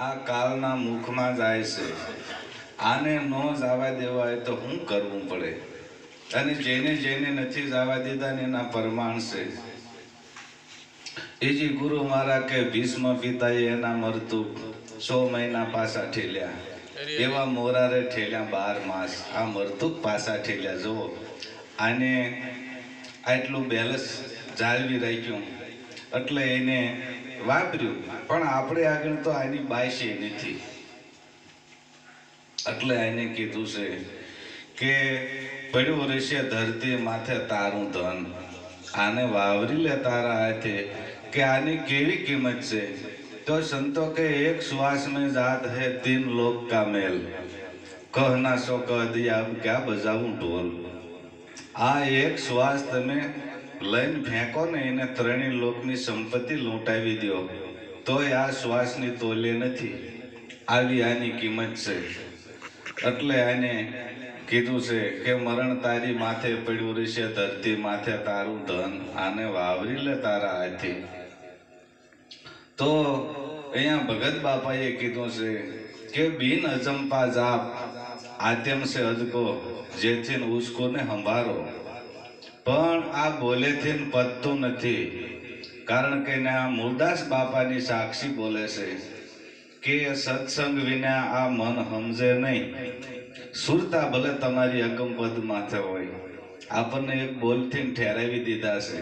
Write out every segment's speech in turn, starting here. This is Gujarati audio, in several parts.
આ કાળના મુખમાં જાય છે. આને ન જવા દેવાય તો શું કરવું પડે? અને જેને જેને નથી જવા દીધા ને એના પરમાણ છે. એજી ગુરુ મારા કે ભીષ્મ પિતાએ એના મરતું છ મહિના પાછા ઠેલ્યા. એવા મોરારે ઠેલ્યા બાર માસ. આ મરતું પાછા ઠેલ્યા, જુઓ. આને આટલું બેલેન્સ જાળવી રાખ્યું. એટલે એને વાપર્યું. પણ આપણે આગળ તો આની બાયશે નથી. એટલે એને કીધું છે કે પડ્યું રહેશે ધરતી માથે તારું ધન. આને વાવરી લે તારા હાથે કે આની કેવી કિંમત છે? તો સંતો કે એક શ્વાસ મેં જાત હે તીન લોક કા મેલ. કહના સો કહ દિયા ક્યાં બજાવું ઢોલ? આ એક શ્વાસ તમે લઈને ફેંકો ને એને ત્રણેય લોકની સંપત્તિ લૂંટાવી દો. તોય આ શ્વાસની તોલે નથી. આવી આની કિંમત છે. એટલે આને કીધું છે કે મરણ તારી માથે પડ્યું રહેશે, ધરતી માથે તારું ધન. આને વાવરી લે તારા હાથી. તો અહીંયા ભગત બાપાએ કીધું છે કે બિન અજંપા જાપ આદ્યમ છે અદકો જેથી ઉસકો ને સંભારો પણ આ બોલેથી પતતું નથી. કારણ કે ના મુરદાસ બાપાની સાક્ષી બોલે છે કે સત્સંગ વિના આ મન સમજે નહીં. સુરતા ભલે તમારી અકંપદ માથે હોય. આપણને એક બોલથી ઠેરાવી દીધા છે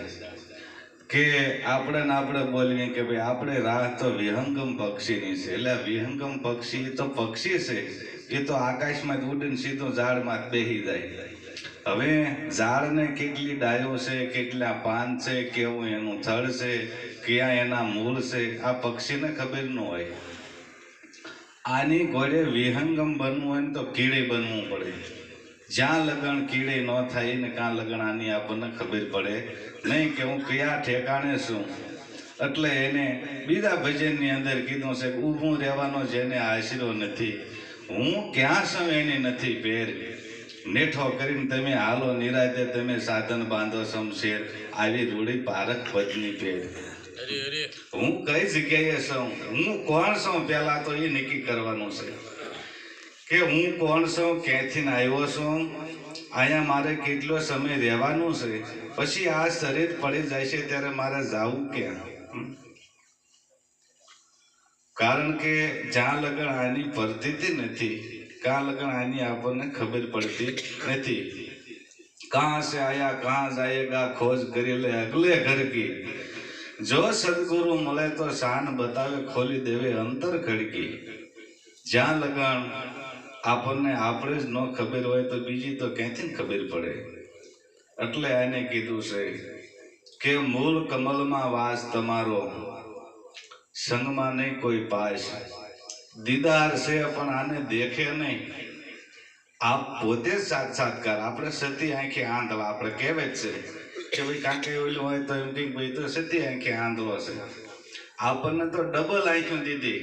કે આપણે ને આપણે બોલીએ કે ભાઈ, આપણે રાહ તો વિહંગમ પક્ષીની છે. એટલે વિહંગમ પક્ષી તો પક્ષી છે. એ તો આકાશમાં ઉડીને સીધું ઝાડમાં બેસી જાય. હવે ઝાડને કેટલી ડાયો છે, કેટલા પાન છે, કેવું એનું થડ છે, ક્યાં એના મૂળ છે, આ પક્ષીને ખબર ન હોય. આની ઘોડે વિહંગમ બનવું હોય ને તો કીડે બનવું પડે. જ્યાં લગણ કીડે ન થાય ને કાં લગન આની આપણને ખબર પડે. નહીં કે હું કયા ઠેકાણે છું એટલે એને બીજા ભજનની અંદર કીધું છે ઊભું રહેવાનો જેને આશરો નથી. હું ક્યાં છું એની નથી પેર નેઠો કરીને તમે હાલો નિરાતે તમે સાધન બાંધો શમશેર. આવી રૂડી પારક પદની પેર હું કઈ જગ્યાએ છું? હું કોણ છું? પહેલા તો એ નક્કી કરવાનું છે કે હું કોણ છું? ક્યાંથી આવ્યો છું? અહીંયા મારે કેટલો સમય રહેવાનું છે? પછી આ શરીર પડી જાય છે ત્યારે મારે જાવું ક્યાં? કારણ કે જ્યાં લગન આની પરતીતી નથી. કાં લગણ આની આપણને ખબર પડતી નથી કાં સે આયા કાં જાયેગા ખોજ કરી લે અગલે ઘર કી જો સદગુરુ મળે તો શાન બતાવે ખોલી દેવે અંતર ખડકી જ્યાં લગણ આપણને આપણે જ ન ખબર હોય તો બીજી તો ક્યાંથી ખબર પડે એટલે આને કીધું છે કે મૂળ કમલમાં વાસ તમારો સંગમાં નહીં કોઈ પાસ દીદાર છે પણ આને દેખે નહીં. આપ પોતે સાક્ષાત્કાર. આપણે સતી આંખે આંધળા આપણે કહેવે જ છે કે ભાઈ કાંકે ઓલું હોય તો એમ કંઈક ભાઈ તો સતી આંખે આંધળો છે. આપણને તો ડબલ આંખ્યું દીધી.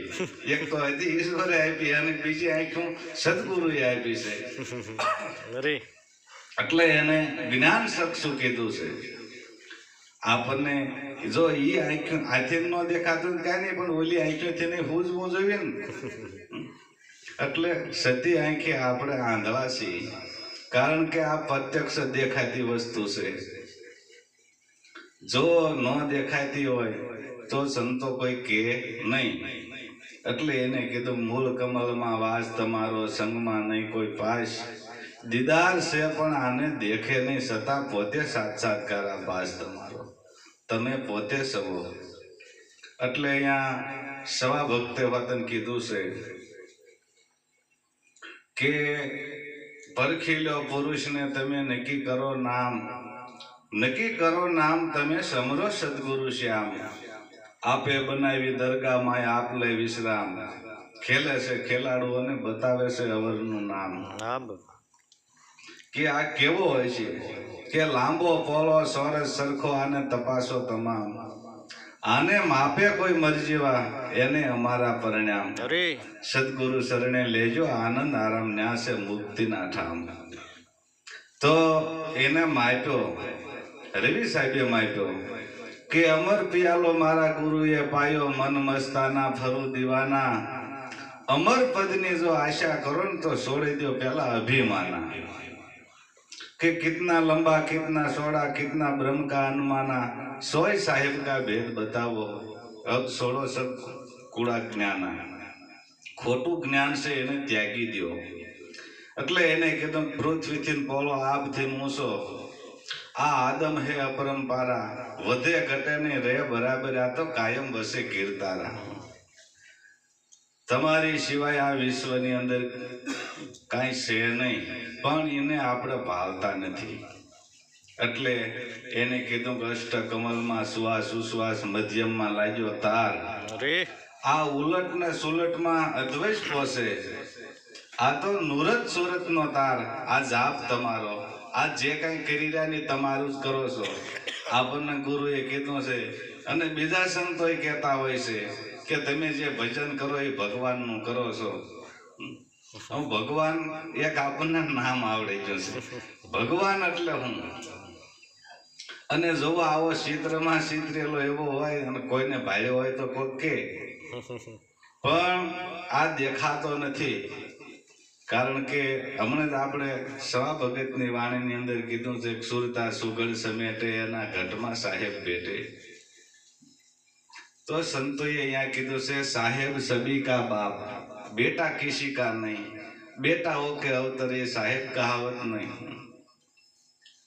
એક તો હતી ઈશ્વરે આપી અને બીજી આંખ્યું સદગુરુએ આપી છે. એટલે એને જ્ઞાન ચક્ષુ કીધું છે. આપણને જો એ આંખ્યું હાથે ન દેખાતું કાંઈ નહીં, પણ ઓલી આંખોથી નહીં હું જ જોઈએ ને એટલે સતી આંખે આપણે આંધળા છીએ. કારણ કે આ પ્રત્યક્ષ દેખાતી વસ્તુ છે. જો ન દેખાતી હોય, તો સંતો કોઈ કે નહીં. એટલે એને કીધું, મૂળ કમલમાં વાસ તમારો સંગમાં નહીં કોઈ પાસ. દીદાર છે પણ આને દેખે નહીં, છતાં પોતે સાક્ષાત્કાર આ પાસ તમારો. તમે પોતે સવો. એટલે અહીંયા સવા ભક્તે વતન કીધું છે કે પરખી લો પુરુષને તમે નક્કી કરો નામ. નક્કી કરો નામ તમે સમરો સદગુરુ શ્યામ. આપે બનાવી દરગાહમાં આપ લે વિશ્રામ. ખેલે છે ખેલાડુઓને બતાવે છે અવરનું નામ. હા કે આ કેવો હોય છે? કે લાંબો પોલો સોરસ સરખો આને તપાસો તમામ. આને માપે કોઈ મરજીવા એને અમારા પરિણામ. સદગુરુ શરણે લેજો આનંદ આરામ ન્યાસે મુક્તિના ઠામ તો એને માપ્યો. રવિ સાહેબે માપ્યો કે અમર પિયાલો મારા ગુરુએ પાયો મન મસ્તાના ફરુ દીવાના. અમર પદની જો આશા કરો ને તો છોડી દો પેલા અભિમાના. કે કિતના લંબા, કિતના સોડા, કિતના બ્રહ્મ કા અનુમાના સોય સાહેબ કા ભેદ બતાવો? અબ સોડો સબ કુડા જ્ઞાન. ખોટું જ્ઞાન છે એને ત્યાગી દો એટલે એને કીધું, પૃથ્વીથી પોલો આપથી મૂસો. આ આદમ હે અપરંપારા. વધે ઘટે ને રે બરાબર. આ તો કાયમ વસે કીર્તારા. તમારી સિવાય આ વિશ્વની અંદર કાંઈ છે નહીં પણ એને આપણે ભાવતા નથી. એટલે એને કીધું કે અષ્ટ કમલમાં શ્વાસ ઉશ્વાસ મધ્યમમાં લાગ્યો તાર. આ ઉલટ ને સુલટમાં અદ્વૈત પોસે આ તો નુરત સુરત નો તાર આ જાપ તમારો. આ જે કઈ કરી રહ્યા ને તમારું જ કરો છો. આપણને ગુરુએ કીધું છે અને બીજા સંતોય કહેતા હોય છે. કે તમે જે ભજન કરો એ ભગવાનનું કરો છો? હું ભગવાન એક આપણને નામ આવડી ગયું છે. ભગવાન એટલે હું? અને જો આવો ચિત્રમાં ચિત્રેલો એવો હોય અને કોઈને ભાઈ હોય તો કોક કે. પણ આ દેખાતો નથી. કારણ કે હમણાં જ આપણે સવા ભગતની વાણીની અંદર કીધું છે સુરતા સુગળ સમેટે એના ઘટમાં સાહેબ ભેટે. તો સંતોએ અહીંયા કીધું છે, સાહેબ સબી કા બાપ, બેટા કિસી કા નહીં? બેટા હો કે અવતરે સાહેબ કહાવત નહીં.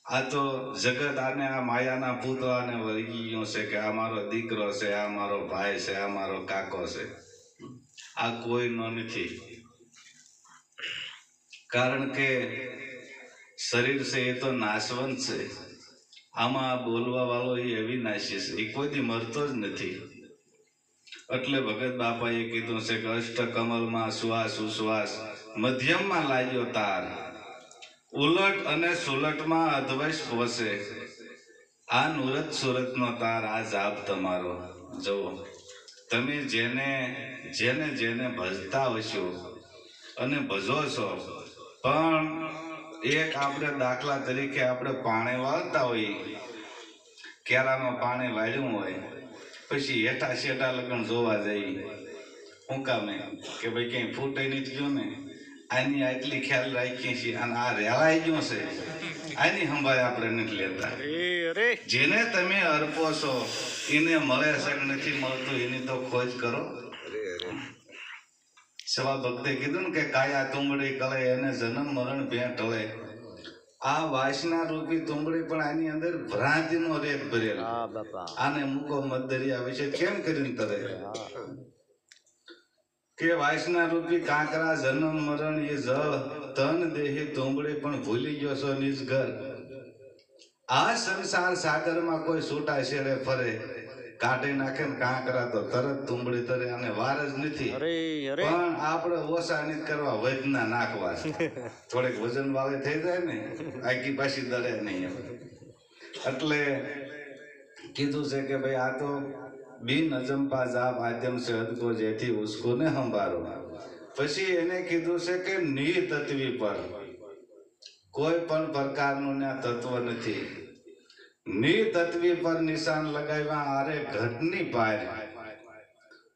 આ તો જગત આને આ માયાના પૂતળાને વળગી ગયો છે કે આ મારો દીકરો છે, આ મારો ભાઈ છે, આ મારો કાકો છે. આ કોઈનો નથી. કારણ કે શરીર છે એ તો નાશવંત છે. આમાં બોલવા વાળો એ અવિનાશી છે. એ કોઈથી મરતો જ નથી. એટલે ભગત બાપાએ કીધું છે કે અષ્ટ કમલમાં શ્વાસ ઉશ્વાસ મધ્યમમાં લાગ્યો તાર. ઉલટ અને સુલટમાં અધવશ પોસે. આ નુરત સુરતનો તાર આ જાપ તમારો. જુઓ, તમે જેને જેને જેને ભજતા હશો અને ભજો છો, પણ એક આપણે દાખલા તરીકે આપણે પાણી વાળતા હોઈએ કેરામાં પાણી વાળ્યું હોય પછી હેઠા શેઠા લગ્ન જોવા જઈ હું કામે કે ભાઈ ક્યાંય ફૂટે નથી ગયો ને આની આટલી ખ્યાલ રાખીએ છીએ અને આ રેલાઈ ગયો છે આની સંભાળ આપણે નથી લેતા. જેને તમે અર્પો છો એને મળે છે નથી મળતું એની તો ખોજ કરો. સવા ભક્તે કીધું ને કે કાયા તુંબડી કળે એને જન્મ મરણ ભેટ હળે આ વાસના રૂપી તુંબડી પણ આની અંદર ભ્રાંતિનો રેત ભરેલો આને મૂકો મધદરિયા વિશે કેમ કરીને તરે? કે વાસના રૂપી કાંકરા જન્મ મરણ એ જળ તન દેહી તુંબડી પણ ભૂલી ગયો છો નિજ ઘર. આ સંસાર સાગરમાં કોઈ છૂટા છેડે ફરે. કાઢી નાખે ને કાંકરા તો તરત તુંબડી તરે અને વાર જ નથી. પણ આપણે ઓછા નથી કરવા વજના નાખવા થોડીક વજન વાળી થઈ જાય ને આગી પાછી દરે નહીં. એટલે કીધું છે કે ભાઈ આ તો બિન અજંપા જા માધ્યમ છે અદકો જેથી ઉસકો ને સંભાળો પછી એને કીધું છે કે નિતત્વી પર કોઈ પણ પ્રકારનું ત્યાં તત્વ નથી. નિતત્વી પર નિશાન લગાવ્યા, આરે ઘટની પાર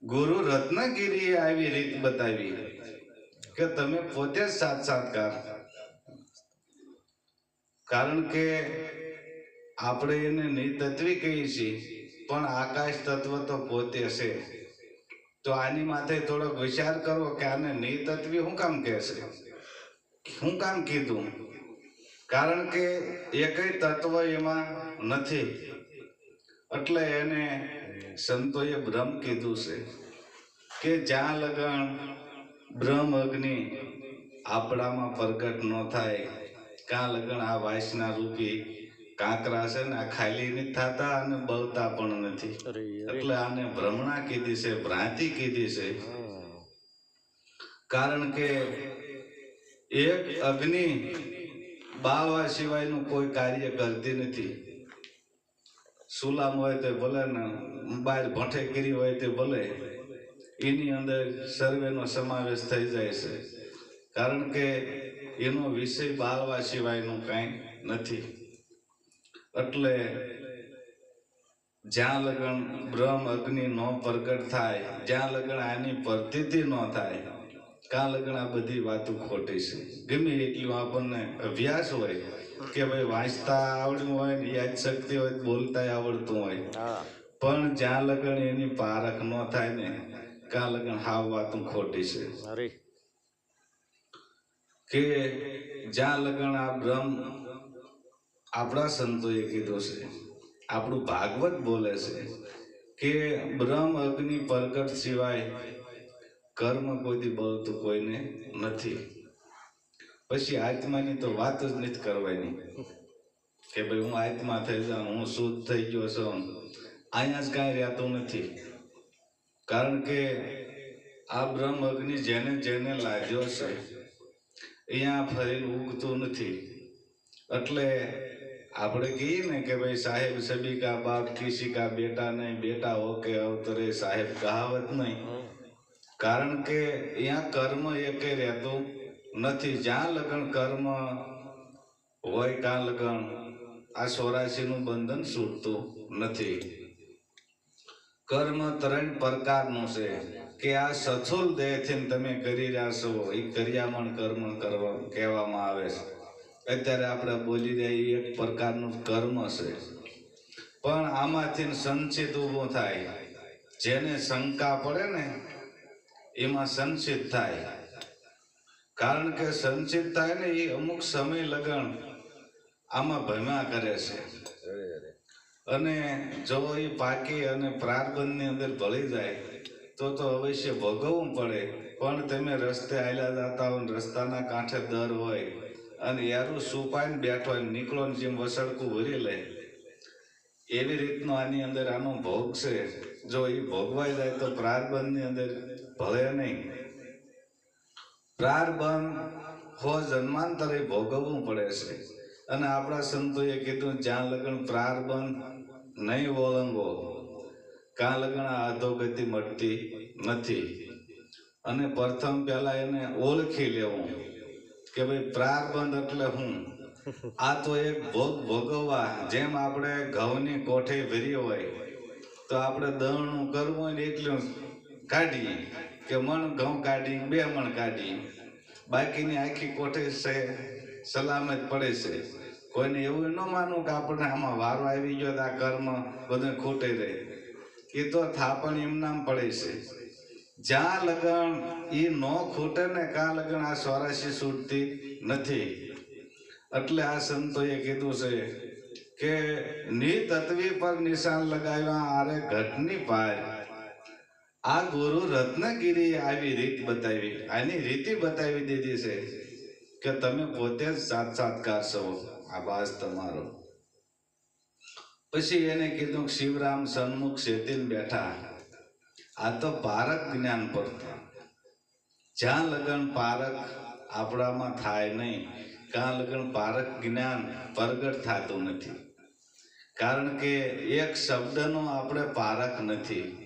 ગુરુ રત્નગીરીએ આવી રીત બતાવી કે તમે પોતે જ સાક્ષાત્કાર કારણ કે આપણે એને નિતત્વી કહીએ છીએ, પણ આકાશ તત્વ તો પોતે છે. તો આની માથે થોડોક વિચાર કરો કે આને નિતત્વી શું કામ કહે છે શું કામ કીધું? કારણ કે એકય તત્વ એમાં નથી. એટલે એને સંતોએ બ્રહ્મ કીધું છે કે જ્યાં લગન બ્રહ્મ અગ્નિ આપણામાં પ્રગટ ન થાય ક્યાં લગન આ વાસના રૂપી કાંકરા છે ને આ ખાલી નથી થતા અને બળતા પણ નથી. એટલે આને ભ્રમણા કીધી છે ભ્રાંતિ કીધી છે. કારણ કે એક અગ્નિ બાવા સિવાયનું કોઈ કાર્ય કરતી નથી. સુલામ હોય તો ભલે ને બહાર કરી હોય તે ભલે. એની અંદર સર્વેનો સમાવેશ થઈ જાય છે. કારણ કે એનો વિષય બાળવા સિવાયનું કાંઈ નથી. એટલે જ્યાં લગન બ્રહ્મ અગ્નિ નો પ્રગટ થાય, જ્યાં લગન આની પ્રતીતિ ન થાય કાં લગણ આ બધી વાતો ખોટી છે. ગમે એટલું આપણને અભ્યાસ હોય કે ભાઈ વાંચતા આવડ્યું હોય યાદ શક્તિ હોય બોલતા આવડતું હોય. પણ જ્યાં લગણ એની પારખ ન થાય ને કાં લગણ હાવ વાતો ખોટી છે. કે જ્યાં લગણ આ બ્રહ્મ આપણા સંતોએ કીધું છે. આપણું ભાગવત બોલે છે કે બ્રહ્મ અગ્નિ પ્રગટ સિવાય કર્મ કોઈથી બળતું કોઈને નથી. પછી આત્માની તો વાત જ નથી કરવાની. કે ભાઈ હું આત્મા થઈ જાઉં, હું શુદ્ધ થઈ ગયો છું. અહીંયા જ કાંઈ રહેતું નથી. કારણ કે આ બ્રહ્મ અગ્નિ જેને જેને લાગ્યો છે, અહીંયા ફરીને ઉગતું નથી. એટલે આપણે કહીએ ને કે ભાઈ સાહેબ સબી કા બાપ કિસી કા બેટા નહીં, બેટા હો કે અવતરે સાહેબ, કહાવત નહીં. કારણ કે અહીંયા કર્મ એકે રહેતું નથી. જ્યાં લગ્ન કર્મ હોય ત્યાં લગન આ સોરાશીનું બંધન છૂટતું નથી. કર્મ ત્રણ પ્રકારનું છે કે આ સથુલ દેહથી તમે કરી રહ્યા છો. એ કર્યામણ કર્મ કરવા કહેવામાં આવે છે. અત્યારે આપણે બોલી રહ્યા એ એક પ્રકારનું કર્મ છે. પણ આમાંથી સંચિત ઊભો થાય. જેને શંકા પડે ને એમાં સંચિત થાય. કારણ કે સંચિત થાય ને એ અમુક સમય લગણ આમાં ભમ્યા કરે છે. અને જો એ પાકી અને પ્રારબંધની અંદર ભળી જાય, તો તો અવશ્ય ભોગવવું પડે. પણ તમે રસ્તે આવેલા જતા હોય રસ્તાના કાંઠે દર હોય અને યારું સુપાઈને બેઠો હોય નીકળો ને જેમ વસડકું ભરી લે, એવી રીતનો આની અંદર આનો ભોગ છે. જો એ ભોગવાઈ જાય તો પ્રારબંધની અંદર ભળે નહીં. પ્રારબંધ હો જન્માંતરે ભોગવવું પડે છે. અને આપણા સંતોએ કીધું, જ્યાં લગ્ન પ્રારબંધ નહીં ઓળંગો કાં લગ્ન અધોગતિ મળતી નથી. અને પ્રથમ પહેલા એને ઓળખી લેવું કે ભાઈ પ્રારબંધ એટલે હું. આ તો એક ભોગ ભોગવવા, જેમ આપણે ઘઉંની કોઠે ભરી હોય, તો આપણે દળનું કરવું હોય ને એટલું કાઢીએ. કે મણ ઘઉં કાઢી, બે મણ કાઢી. બાકીની આખી કોઠે છે સલામત પડે છે. કોઈને એવું ન માનવું કે આપણને આમાં વારો આવી ગયો આ કર્મ બધું ખૂટે રહે. એ તો થાપણ એમનામ પડે છે. જ્યાં લગન એ ન ખૂટે ને કાં લગન આ સ્વરાશી છૂટતી નથી. એટલે આ સંતોએ કીધું છે કે, નિતત્વી પર નિશાન લગાવ્યા, આરે ઘટની પાર આ ગુરુ રત્નગીરી આવી રીત બતાવી, આની રીતિ બતાવી દીધી છે કે તમે પોતે જ સાક્ષાત્કાર છો. આભાસ તમારો. પછી એને કીધું કે શિવરામ સન્મુખ શેતીન બેઠા. આ તો પારક જ્ઞાન પર. જ્યાં લગન પારક આપણામાં થાય નહીં, ત્યાં લગન પારક જ્ઞાન પ્રગટ થતું નથી. કારણ કે એક શબ્દનો આપણે પારક નથી.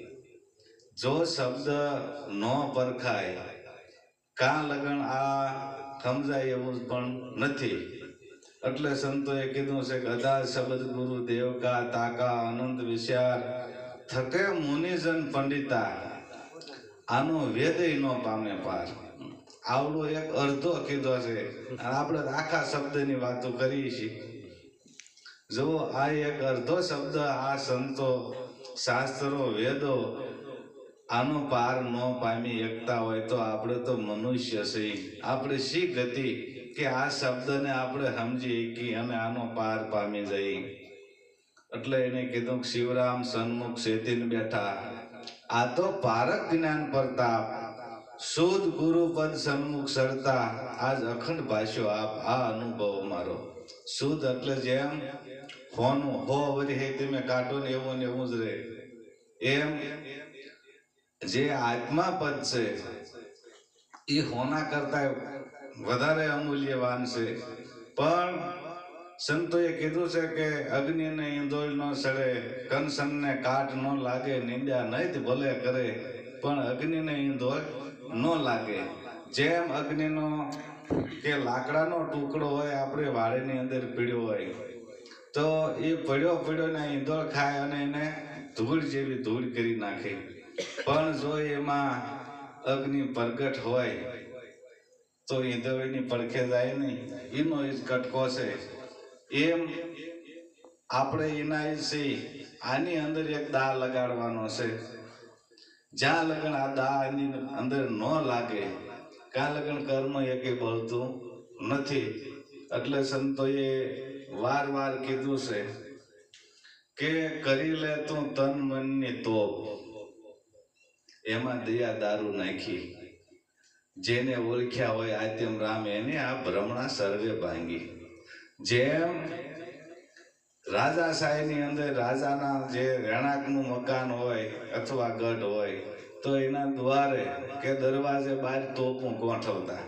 જો શબ્દ ન પરખાય, કાં લગન આ સમજાય એવું પણ નથી. એટલે સંતોએ કીધું છે કે, અધા શબ્દ ગુરુ દેવકા તાકા અનંત વિચાર થકે મુનિજન પંડિતા, આનો વેદય નો પામે પાર. આવડો એક અર્ધો કીધો છે. આપણે આખા શબ્દની વાતો કરીએ છીએ. જો આ એક અર્ધો શબ્દ આ સંતો શાસ્ત્રો, વેદો આનો પાર ન પામી એકતા હોય તો આપણે તો મનુષ્ય છે આપણે શી ગતિ કે આ શબ્દને આપણે સમજી શકી અને આનો પાર પામી જઈ એટલે એને કીધું શિવરામ સન્મુખ શેતીન બેઠા. આ તો પારક જ્ઞાન પ્રતાપ શુદ્ધ ગુરુ પદ સન્મુખ સરતા. આજ અખંડ ભાષ્યો આપ આ અનુભવ મારો. શુદ્ધ એટલે જેમ હોનું હો વરી હે તમે કાઢો ને એવું ને એવું જ રહે. એમ જે આત્મા પદ છે, એ હોના કરતા વધારે અમૂલ્યવાન છે. પણ સંતોએ કીધું છે કે અગ્નિને ઈંધોળ ન સડે, કંસનને કાટ ન લાગે, નિંદ્યા નહીં ભલે કરે, પણ અગ્નિને ઈંધોળ ન લાગે. જેમ અગ્નિનો કે લાકડાનો ટુકડો હોય, આપણે વાળીની અંદર પીડ્યો હોય, તો એ પડ્યો પડ્યો ને ઈંધોળ ખાય અને એને ધૂળ જેવી ધૂળ કરી નાખે. પણ જો એમાં અગ્નિ પ્રગટ હોય, તો ઈંધવની પડખે જાય નહીં. એનો જ કટકો છે. એમ આપણે એના છે આની અંદર એક દા લગાડવાનો છે. જ્યાં લગ્ન આ દા એની અંદર ન લાગે ક્યાં લગ્ન કર્મ એકે બળતું નથી. એટલે સંતોએ વાર વાર કીધું છે કે કરી લે તું તન મનની તોપ. એમાં દયા દારૂ નાખી. જેને ઓળખ્યા હોય આત્યમ રામ એને આ ભ્રમણા સર્વે ભાંગી. જેમ રાજા સાહેબની અંદર રાજાના જે રહેણાંકનું મકાન હોય અથવા ગઢ હોય, તો એના દ્વારે કે દરવાજે બહાર તોપું ગોઠવતા.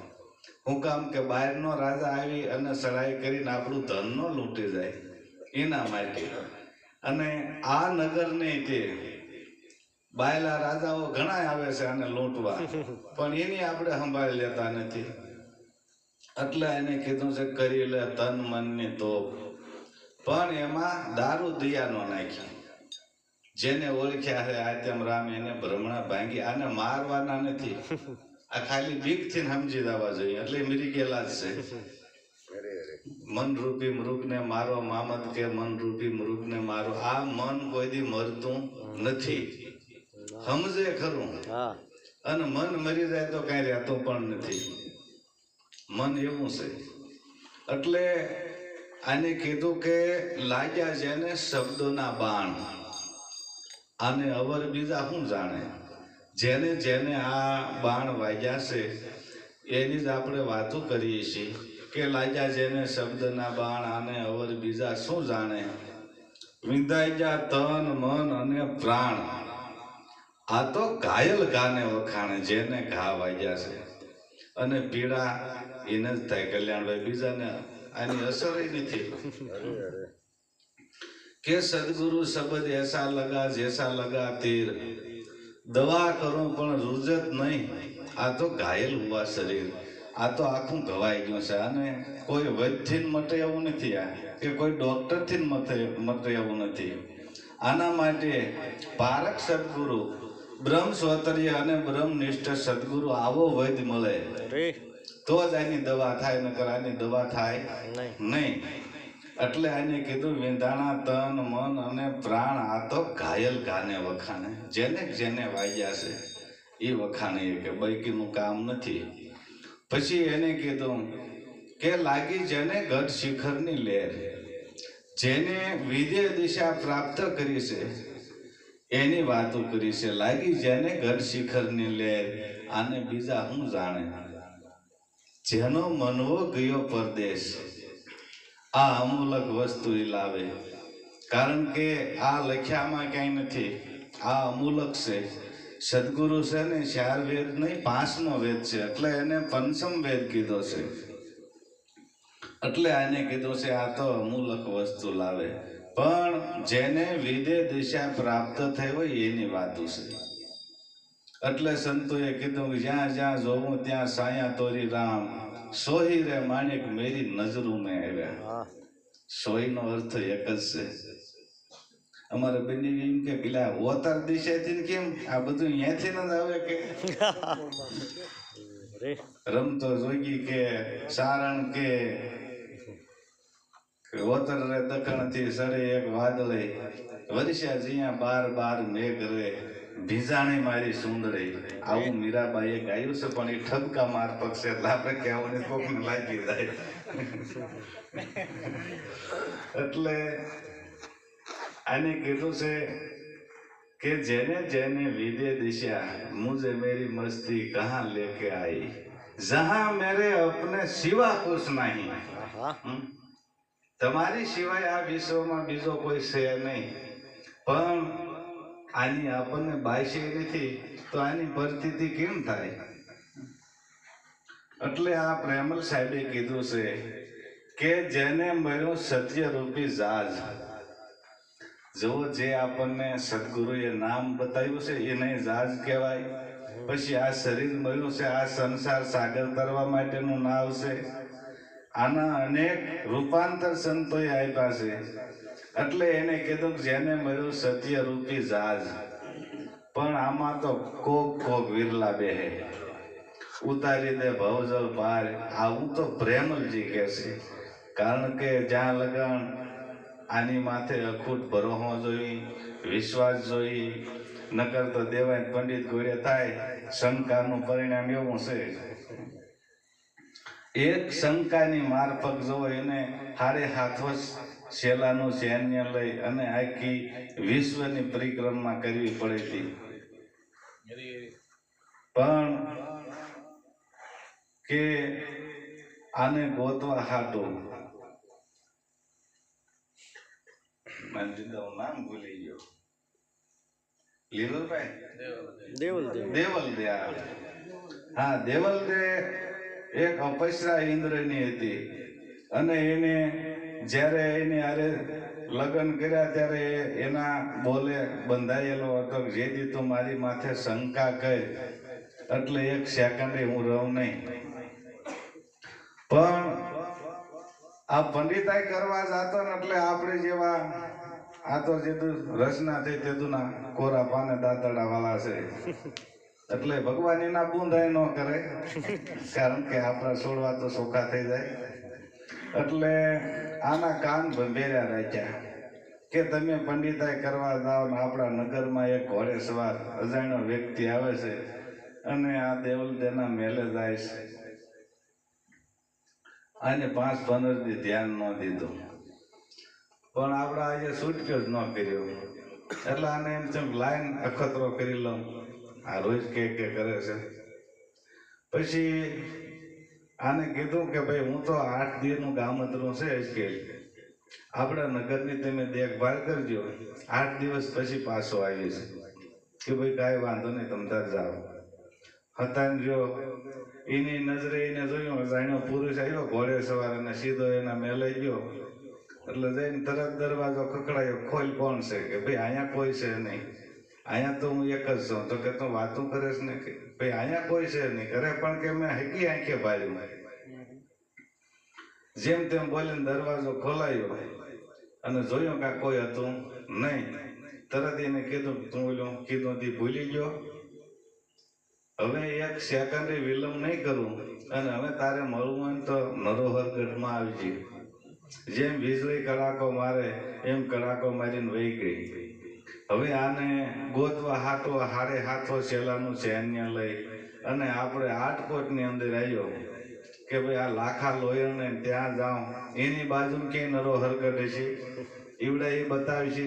હું કામ કે બહારનો રાજા આવી અને સડાઈ કરીને આપણું ધનનો લૂંટી જાય એના માટે. અને આ નગરને તે બાયલા રાજાઓ ઘણા આવે છે આને લૂંટવા. પણ એની આપણે સંભાળી લેતા નથી. એટલે એને કીધું છે, કરી લે તન મનની તોપ. પણ એમાં દારૂ દિયાનો નાખી જેને ઓળખ્યા છે આત્યમ રામ એને ભ્રમણા ભાંગી. આને મારવાના નથી. આ ખાલી બીકથી સમજી દેવા જોઈએ. એટલે મરી ગયેલા જ છે. મન રૂપી મૃગને મારો મામદ કે મન રૂપી મૃગને મારો. આ મન કોઈ દી મરતું નથી. સમજે ખરું અને મન મરી જાય તો કઈ રહેતો પણ નથી. મન એવું છે. એટલે આને કીધું કે લાગ્યા જેને શબ્દોના બાણ. આને અવર બીજા શું જાણે? જેને જેને આ બાણ વાગ્યા છે એની જ આપણે વાતો કરીએ છીએ કે લાગ્યા જેને શબ્દના બાણ આને અવર બીજા શું જાણે? વિંધાઈ ગયા તન મન અને પ્રાણ. આ તો ઘાયલ ઘાને વખાણે જેને ઘા વાગ્યા છે. અને પીડા એને જ થાય કલ્યાણભાઈ બીજાને આની અસર નથી. કે સદગુરુ શબ્દ એસા લગા જેસા લગા તીર. દવા કરો પણ રૂજત નહીં. આ તો ઘાયલ હુવા શરીર. આ તો આખું ઘવાઈ ગયું છે. અને કોઈ વૈદ્યથી મટે એવું નથી આ, કે કોઈ ડોક્ટરથી મટે મટે એવું નથી. આના માટે પારક સદગુરુ બ્રહ્મ સ્વતર્ય અને બ્રહ્મનિષ્ઠ સદગુરુ આવો વૈદ મળે. તો જ આની દવા થાય નકર આની દવા થાય. નહીં. નહીં. એટલે આને કીધું વિંધાણા તન મન અને પ્રાણ આ તો ઘાયલ ઘાને વખાણે જેને જેને વાગ્યા છે એ વખાણે કે બાકીનું કામ નથી. પછી એને કીધું કે લાગી જેને ગઢ શિખરની લેર જેને વિદ્ય દિશા પ્રાપ્ત કરી છે એની વાતો કરી છે. લાગી જેને ઘર શિખરની લે, આને બીજા હું જાણે? જેનો મનવો ગયો પરદેશ, આ અમૂલક વસ્તુ લાવે. કારણ કે આ લખ્યામાં ક્યાંય નથી. આ અમૂલક છે. સદગુરુ છે ને ચાર વેદ નહીં, પાંચમો વેદ છે. એટલે એને પંચમ વેદ કીધો છે. એટલે આને કીધું છે, આ તો અમૂલક વસ્તુ લાવે. પણ જેને વિદે દિશા પ્રાપ્ત થઈ હોય એની વાતો છે એટલે સંતોએ કીધું કે જ્યાં જ્યાં જોઉં ત્યાં સાયા તોરી રામ સોહી રે માણેક મેરી નજરું મેં આવ્યા. હા. સોયનો અર્થ એક જ છે. અમારે બંને એમ કે પેલા ઓતર દિશાથી ને કેમ? આ બધું અહીંયાથી ન આવે કે? રમતો જોગી કે સારણ કે વતર રે દખણથી સરે એક વાદળે વરસ્યા જ્યાં બાર બાર મેઘ રે. ભીજાણે મારી સુંદરે આવું મીરાબાઈએ ગાયું છે પણ એ ઠપકા માર પક્ષે એટલે આપણે કોકને લાગી જાય. એટલે આને કીધું છે કે જેને જેને વિદે દિશા મુજે મેરી મસ્તી કહા લેકે આઈ. જહા મેરે અપને સિવા કુછ નહીં. તમારી સિવાય આ વિશ્વમાં બીજો કોઈ છે નહીં. પણ આની આપણને બાયશે નથી, તો આની પરિસ્થિતિ કેમ થાય? એટલે આ પ્રેમલ સાહેબે કીધું છે કે જેને મળ્યો સત્ય રૂપી જાજ. જો જે આપણને સદગુરુએ નામ બતાવ્યું છે, એને જાજ કહેવાય. પછી આ શરીર મળ્યું છે, આ સંસાર સાગર તરવા માટેનું નાવ છે. આના અનેક રૂપાંતર સંતોએ આપ્યા છે. એટલે એને કીધું કે જેને મળ્યું સત્ય રૂપી જાજ, પણ આમાં તો કોક કોક વિરલા બેહે. ઉતારી દે ભવજલ પાર, આવું તો પ્રેમલજી કહે છે. કારણ કે જ્યાં લગાણ આની માથે અખૂટ ભરોહો જોઈ, વિશ્વાસ જોઈ, નકર તો દેવાય પંડિત ગોળે થાય, શંકાનું પરિણામ એવું છે એક શંકાની મારફત જો એને હારે હાથો શેલાનું સૈન્ય લઈ અને આખી વિશ્વની પરિક્રમા કરવી પડે હતી પણ કે આને ગોતવા હાટો? મને દીધા નામ ભૂલી ગયો. લીલુભાઈ દેવલ દેવ દેવલ દે હા દેવલ દે એક અપસરા ઇન્દ્રની હતી. અને એને જ્યારે એને હારે લગ્ન કર્યા ત્યારે એના બોલે બંધાયેલો હતો જેથી તું મારી માથે શંકા કર, એટલે એક સેકન્ડે હું રહું નહીં. પણ આ પંડિતાઈ કરવા જતો ને એટલે આપણે જેવા, આ તો જેતું રચના થઈ તેતુંના કોરા પાને દાંતડા વાળા છે. એટલે ભગવાન એના બુંદાય ન કરે. કારણ કે આપણા છોડવા તો સોખા થઈ જાય. એટલે આના કાન ભંભેર્યા રાખ્યા કે તમે પંડિતાઈ કરવા જાઓ ને આપણા નગરમાં એક ઘોડે સવાર અજાણ્યો વ્યક્તિ આવે છે અને આ દેવલદેના મેલે જાય છે. આને પાંચ પંદર ધ્યાન ન દીધું. પણ આપણા આજે છૂટક્યો જ ન કર્યો. એટલે આને એમ છે લાઈન અખતરો કરી લઉં. આ રોજ કે કે કરે છે. પછી આને કીધું કે ભાઈ હું તો આઠ દિવસનું ગામતરું છે જ કે આપણા નગરની તમે દેખભાળ કરજો. આઠ દિવસ પછી પાછો આવીશ. કે ભાઈ કાંઈ વાંધો નહીં, તમ ત્યાં જાઓ. હતા જો એની નજરે એને જોયું, જાણ્યો પુરુષ આવ્યો, ઘોડે સવાર અને સીધો એના મેલે ગયો એટલે જઈને તરત દરવાજો ખખડાયો, ખોલ કોણ છે? કે ભાઈ અહીંયા કોઈ છે નહીં. અહીંયા તો હું એક જ છું. તો કે તું વાતું કરે છે ને કે ભાઈ અહીંયા કોઈ છે નહીં. કરે પણ કે મેં હકી આંખે ભાર્યું જેમ તેમ બોલીને દરવાજો ખોલાયો અને જોયું કે કોઈ હતું નહીં. તરત એને કીધું તું ઓલું કીધું તી ભૂલી ગયો. હવે એક સેકન્ડે વિલંબ નહીં કરું અને હવે તારે મળવું હોય તો નરોહરગઢમાં આવી જઈએ જેમ વીજળી કડાકો મારે, એમ કડાકો મારીને વહી ગઈ. હવે આને ગોતવા હાટો, હાડે હાથો સેલાનું સૈન્ય લઈ અને આપણે આટકોટની અંદર આવ્યો કે ભાઈ આ લાખા લોયરને ત્યાં જાઉં, એની બાજુ કે નરો હરકટે છે ઈવડા એ બતાવશે.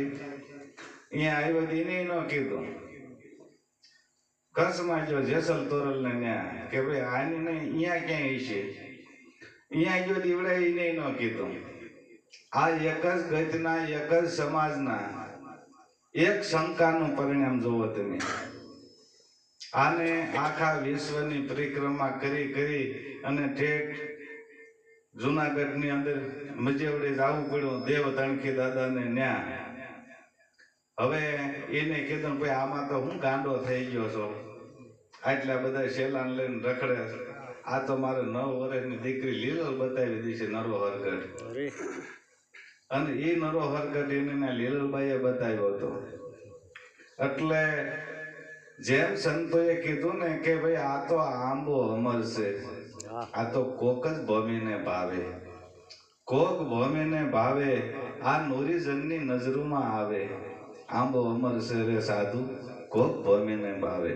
અહીંયા આવ્યો એને ન કીધું. કચ્છમાં જો જેસલ તોરલ ને ત્યાં, કે ભાઈ આની નહીં, અહીંયા ક્યાંય છે અહીંયા જો દીવડે એને ન કીધું. આ એક જ ગતના, એક જ સમાજના એક શંકાનું પરિણામ જોવો તમે. આને આખા વિશ્વની પરિક્રમા કરી કરી અને ઠેક જુનાગઢની અંદર મજેવડે જવું પડ્યું, દેવ તણખી દાદાને ન્યા હવે એને કીધું ભાઈ આમાં તો હું ગાંડો થઈ ગયો છો. આટલા બધા શેલાન લઈને રખડે. આ તો મારે નવ વર્ષની દીકરી લીલલ બતાવી દીધી છે નરો હરગઢ અને એ નરો હરગઢ એને ના લીલલબાઈએ બતાવ્યો હતો. એટલે જેમ સંતોએ કીધું ને કે ભાઈ આ તો આંબો અમર છે, આ તો કોક જ ભમીને ભાવે. કોક ભમીને ભાવે, આ નોરીજનની નજરોમાં આવે. આંબો અમર છે રે સાધુ, કોક ભમીને ભાવે.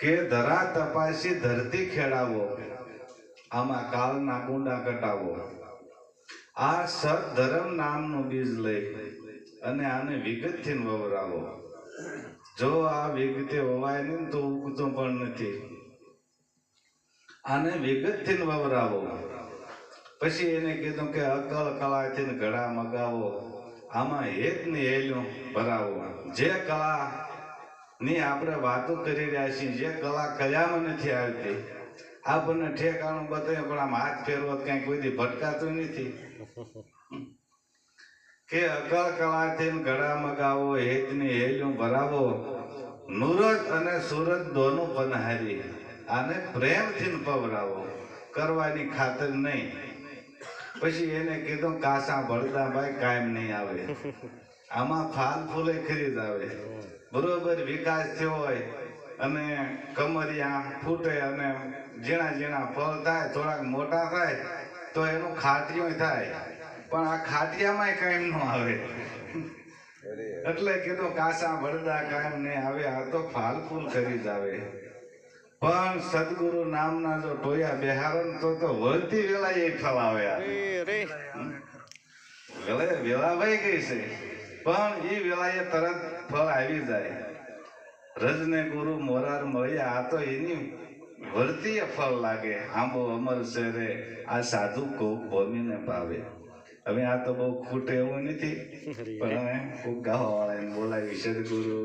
કે ધરા તપાસી ધરતી ખેડાવો, આમાં કાળના કુંડા કટાવો. આ સદધર્મ નામનો બીજ લઈ અને આને વિગતથી વવરાવો. જો આ વિગતે વવાય ને તો ઉગતું પણ નથી. આને વિગતથી વવરાવો. પછી એને કીધું કે અકલ કલાથી ઘડા મગાવો. આમાં એક ને હેલું ભરાવો. જે કલા ની આપણે વાતો કરી રહ્યા છીએ, જે કલા કયામાં નથી આવતી, આપણને ઠેકાણું બતાવ્યું પણ આમ હાથ ફેરવો કઈ કોઈ દી ભટકાતું નથી. કે અકળ કળાથી ઘડા મગાવો, હેતની હેલું ભરાવો નુરત અને સુરત દોનું પનહારી આને પ્રેમથી પવરાવો, કરવાની ખાતર નહીં. પછી એને કીધું, કાસા ભળતા ભાઈ, કાયમ નહીં આવે. આમાં ફાલ ફૂલે ખરી જ આવે. બરોબર વિકાસ થયો હોય અને કમરિયા ફૂટે અને ઝીણા ઝીણા ફળ થાય, થોડાક મોટા થાય તો એનું ખાટિયું થાય. પણ આ ખાટિયામાંય કાયમ ન આવે. એટલે કીધું કાસા બળદા કાયમ ને આવે આ તો ફાલ ફૂલ કરી જ આવે. પણ સદગુરુ નામના જો ટોયા બેહારન તો તો વળતી વેલા એ ફલાવે આ. અરે વેળે વેળા વહી ગઈ છે. પણ એ વેલાએ તરત ફળ આવી જાય. રજને ગુરુ મોરાર મળ્યા આ તો એની વર્તીય ફળ લાગે આંબો અમર છે રે આ સાધુ કોક ભૂમિને પાવે હવે આ તો બહુ ખૂટે એવું નથી પણ હવે ગાવા વાળાને બોલાવી સદગુરુ